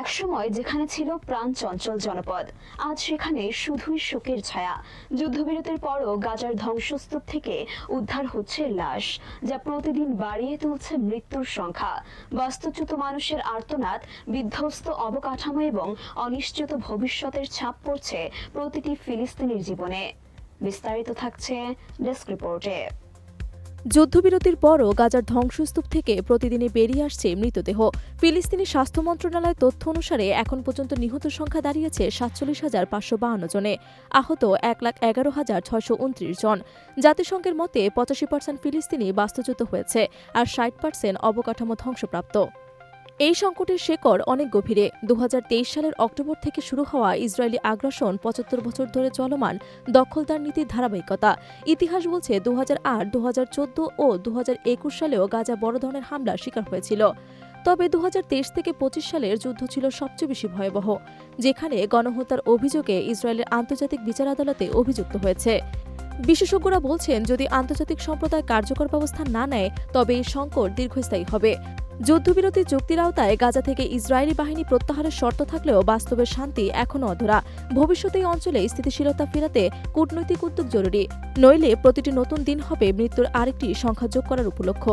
একসময় যেখানে ছিল প্রাণ চঞ্চল জনপদ, আজ সেখানে শুধুই শোকের ছায়া। যুদ্ধবিরতির পরও গাজার ধ্বংসস্তূপ থেকে উদ্ধার হচ্ছে লাশ, যা প্রতিদিন বাড়িয়ে তুলছে মৃত্যুর সংখ্যা। বাস্তুচ্যুত মানুষের আর্তনাদ, বিধ্বস্ত অবকাঠামো এবং অনিশ্চিত ভবিষ্যতের ছাপ পড়ছে প্রতিটি ফিলিস্তিনির জীবনে। বিস্তারিত থাকছে ডেস্ক রিপোর্টে। যুদ্ধবিরতির পরও গাজার ধ্বংসস্তূপ থেকে প্রতিদিনই বেরিয়ে আসছে মৃতদেহ। ফিলিস্তিনি স্বাস্থ্য মন্ত্রণালয়ের তথ্য অনুসারে এখন পর্যন্ত নিহত সংখ্যা দাঁড়িয়েছে সাতচল্লিশ হাজার পাঁচশো বাহান্ন জনে। আহত এক লাখ এগারো হাজার ছয়শো উনত্রিশ জন। জাতিসংঘের মতে পঁচাশি পার্সেন্ট ফিলিস্তিনি বাস্তুচ্যুত হয়েছে আর ষাট পার্সেন্ট অবকাঠামো ধ্বংসপ্রাপ্ত। এই সংকটের শেকড় অনেক গভীরে। দু হাজার তেইশ সালের অক্টোবর থেকে শুরু হওয়া ইসরায়েলি আগ্রাসন পঁচাত্তর বছর ধরে চলমান দখলদার নীতির ধারাবাহিকতা। ইতিহাস বলছে দু দু ও দু হাজার একুশ সালেও গাজা বড় ধরনের হামলার শিকার হয়েছিল। তবে দু হাজার তেইশ থেকে পঁচিশ সালের যুদ্ধ ছিল সবচেয়ে বেশি ভয়াবহ, যেখানে গণহত্যার অভিযোগে ইসরায়েলের আন্তর্জাতিক বিচার আদালতে অভিযুক্ত হয়েছে। বিশেষজ্ঞরা বলছেন, যদি আন্তর্জাতিক সম্প্রদায় কার্যকর ব্যবস্থা না নেয়, তবে এই সংকট দীর্ঘস্থায়ী হবে। যুদ্ধবিরতি চুক্তির আওতায় গাজা থেকে ইসরায়েলি বাহিনী প্রত্যাহারের শর্ত থাকলেও বাস্তবে শান্তি এখনও অধরা। ভবিষ্যতে এই অঞ্চলে স্থিতিশীলতা ফেরাতে কূটনৈতিক উদ্যোগ জরুরি। নইলে প্রতিটি নতুন দিন হবে মৃত্যুর আরেকটি সংখ্যা যোগ করার উপলক্ষ